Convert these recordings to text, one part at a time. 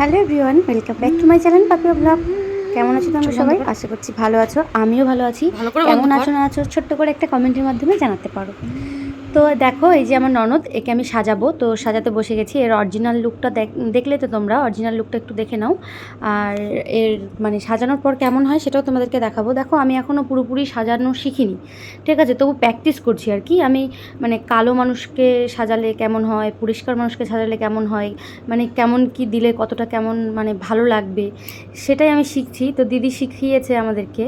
Hello everyone welcome back to my channel Papiya vlog. কেমন আছো তোমরা সবাই? আশা করছি ভালো আছো আমিও ভালো আছি। কেমন আছো না আছো ছোট্ট করে একটা কমেন্টের মাধ্যমে জানাতে পারো। তো দেখো, এই যে আমার ননদ, একে আমি সাজাবো। তো সাজাতে বসে গেছি। এর অরিজিনাল লুকটা দেখলে তো তোমরা অরিজিনাল লুকটা একটু দেখে নাও। আর এর মানে সাজানোর পর কেমন হয় সেটাও তোমাদেরকে দেখাবো। দেখো, আমি এখনও পুরোপুরি সাজানো শিখিনি। ঠিক আছে, তবু প্র্যাকটিস করছি আর কি। আমি মানে কালো মানুষকে সাজালে কেমন হয়, পরিষ্কার মানুষকে সাজালে কেমন হয় মানে কেমন কি দিলে, কতটা কেমন মানে ভালো লাগবে, সেটাই আমি শিখছি। তো দিদি শিখিয়েছে আমাদেরকে।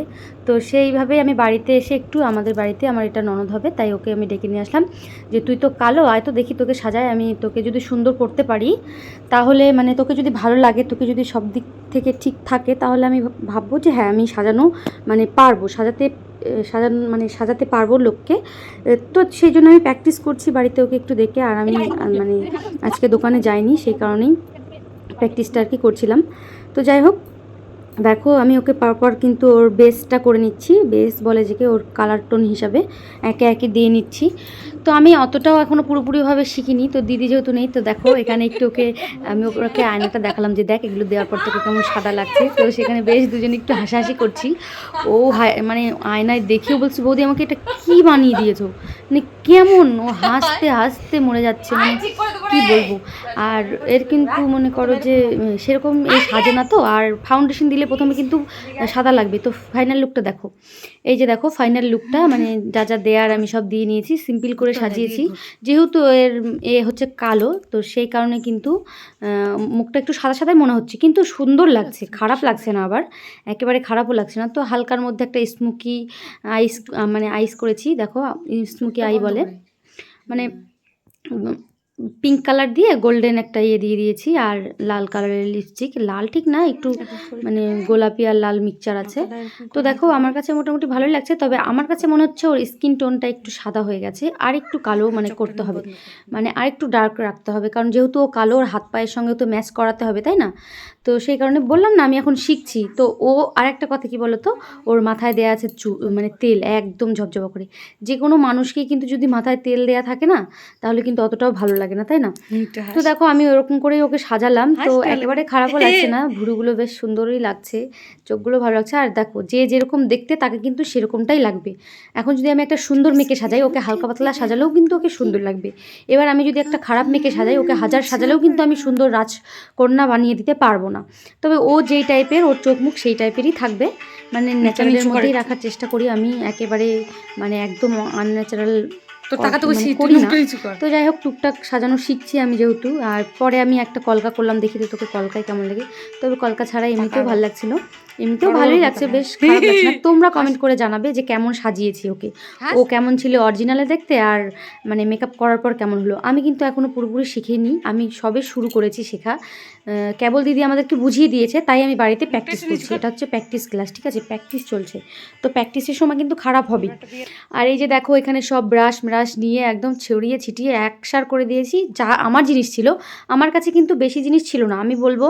তো সেইভাবেই আমি বাড়িতে এসে একটু আমাদের বাড়িতে আমার এটা ননদ হবে, তাই ওকে আমি ডেকে নিয়ে আসলাম যে তুই তো কালো, আয় তো দেখি তোকে সাজায়, আমি তোকে যদি সুন্দর করতে পারি তাহলে মানে তোকে যদি ভালো লাগে, তোকে যদি সব দিক থেকে ঠিক থাকে তাহলে আমি ভাববো যে হ্যাঁ আমি সাজানো মানে পারব, সাজাতে সাজানো মানে সাজাতে পারব লোককে। তো সেই জন্য আমি প্র্যাকটিস করছি বাড়িতে ওকে একটু দেখে আর আমি মানে আজকে দোকানে যাইনি, সেই কারণেই প্র্যাকটিসটা আর কি করছিলাম। তো যাই হোক দেখো, আমি ওকে পরপর কিন্তু ওর বেসটা করে নিচ্ছি। বেস বলে যে ওর কালার টোন হিসাবে একে একে দিয়ে নিচ্ছি। তো আমি অতটাও এখনও পুরোপুরিভাবে শিখিনি। তো দিদি যেহেতু নেই, তো দেখো, এখানে একটু ওকে, আমি ওকে আয়নাটা দেখালাম যে, দেখ, এগুলো দেওয়ার পর তোকে কেমন সাদা লাগছে। তো সেখানে বেশ দুজনে একটু হাসাহাসি করছি। ও হায়- মানে আয়নায় দেখেও বলছি, বৌদি, আমাকে এটা কি বানিয়ে দিয়েছ? মানে কেমন? ও হাসতে হাসতে মরে যাচ্ছে। মানে কি বলব? আর এর কিন্তু মনে করো যে, সেরকম এই সাজে না তো, আর ফাউন্ডেশন দিলে প্রথমে কিন্তু সাদা লাগবে। তো ফাইনাল লুকটা দেখো। এই যে দেখো ফাইনাল লুকটা মানে যা যা দেয়ার আমি সব দিয়ে নিয়েছি সিম্পল করে সাজিয়েছি। যেহেতু এর এ হচ্ছে কালো তো সেই কারণে কিন্তু মুখটা একটু সাদা সাদাই মনে হচ্ছে। কিন্তু সুন্দর লাগছে খারাপ লাগছে না আবার। একেবারে খারাপও লাগছে না। তো হালকার মধ্যে একটা স্মুকি আইস মানে আইস করেছি। দেখো স্মুকি আই বলে। মানে পিঙ্ক কালার দিয়ে গোল্ডেন একটা ইয়ে দিয়ে দিয়েছি আর লাল কালারের লিপস্টিক লাল ঠিক না একটু মানে গোলাপি আর লাল মিক্সচার আছে। তো দেখো আমার কাছে মোটামুটি ভালোই লাগছে তবে আমার কাছে মনে হচ্ছে ওর স্কিন টোনটা একটু সাদা হয়ে গেছে। আর একটু কালো মানে করতে হবে। মানে আর একটু ডার্ক রাখতে হবে কারণ যেহেতু ও কালো ওর হাত পায়ের সঙ্গে তো ম্যাচ করাতে হবে তাই না? তো সেই কারণে বললাম না আমি এখন শিখছি। তো ও আর একটা কথা কি বলো তো ওর মাথায় দেয়া আছে চু মানে তেল একদম ঝপঝপা করে। যে কোনো মানুষকেই কিন্তু যদি মাথায় তেল দেয়া থাকে না তাহলে কিন্তু অতটাও ভালো লাগে না তাই না? তো দেখো আমি ওরকম করেই ওকে সাজালাম। তো একেবারে খারাপও লাগছে না ভুরুগুলো বেশ সুন্দরই লাগছে চোখগুলো ভালো লাগছে। আর দেখো যে যেরকম দেখতে তাকে কিন্তু সেরকমটাই লাগবে। এখন যদি আমি একটা সুন্দর মেয়েকে সাজাই ওকে হালকা পাতলা সাজালেও কিন্তু ওকে সুন্দর লাগবে। এবার আমি যদি একটা খারাপ মেয়েকে সাজাই ওকে হাজার সাজালেও কিন্তু আমি সুন্দর রাজকন্যা বানিয়ে দিতে পারব না। তবে ও যেই টাইপের ওর চোখ মুখ সেই টাইপেরই থাকবে। মানে ন্যাচারালের মধ্যেই রাখার চেষ্টা করি আমি। একেবারে মানে একদম আনন্যাচারাল তো টাকা তো মানে বেশি করি না। তো যাই হোক টুকটাক সাজানো শিখছি আমি যেহেতু। আর পরে আমি একটা কলকা করলাম দেখি তো তোকে কলকায় কেমন লাগে। তবে কলকা ছাড়া এমনিতেও ভালো লাগছিল। এমনিতেও ভালোই লাগছে বেশ খারাপ লাগছে না? তোমরা কমেন্ট করে জানাবে যে কেমন সাজিয়েছি ওকে। ও কেমন ছিল অরিজিনালে দেখতে আর মানে মেকআপ করার পর কেমন হলো। আমি কিন্তু এখনও পুরোপুরি শিখিনি। আমি সবে শুরু করেছি শেখা। কেবল দিদি আমাদেরকে বুঝিয়ে দিয়েছে তাই আমি বাড়িতে প্র্যাকটিস করছি। এটা হচ্ছে প্র্যাকটিস ক্লাস ঠিক আছে? প্র্যাকটিস চলছে। তো প্র্যাকটিসের সময় কিন্তু খারাপ হবে আর এই যে দেখো এখানে সব ব্রাশ ব্রাশ নিয়ে একদম ছড়িয়ে ছিটিয়ে একসার করে দিয়েছি। যা আমার জিনিস ছিল, আমার কাছে কিন্তু বেশি জিনিস ছিল না। আমি বলব,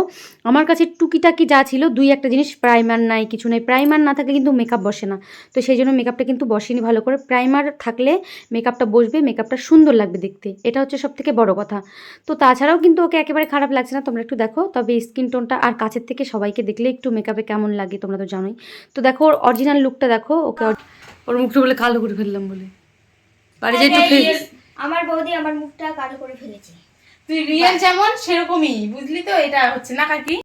আমার কাছে টুকিটাকি যা ছিল, দুই একটা জিনিস প্রাইমার নাই, কিছু নেই। প্রাইমার না থাকলে কিন্তু মেকআপ বসে না। তো সেই জন্য মেকআপটা কিন্তু বসেনি ভালো করে। প্রাইমার থাকলে মেকআপটা বসবে মেকআপটা সুন্দর লাগবে দেখতে। এটা হচ্ছে সব থেকে বড় কথা। তো তাছাড়াও কিন্তু ওকে একেবারে খারাপ লাগছে না, তোমরা একটু দেখো। তবে স্কিন টোনটা আর কাছের থেকে সবাইকে দেখলে একটু মেকআপে কেমন লাগে তোমরা তো জানোই। তো দেখো, ওর অরিজিনাল লুকটা দেখো, ওকে ওর মুখটা বলে কালো করে ফেললাম বলে। বাড়ি যাই একটু খেয়ে আমার বৌদি আমার মুখটা কালো করে ফেলেছে। তুই রিয়েল যেমন সেরকমই বুঝলি তো? এটা হচ্ছে না কাকি?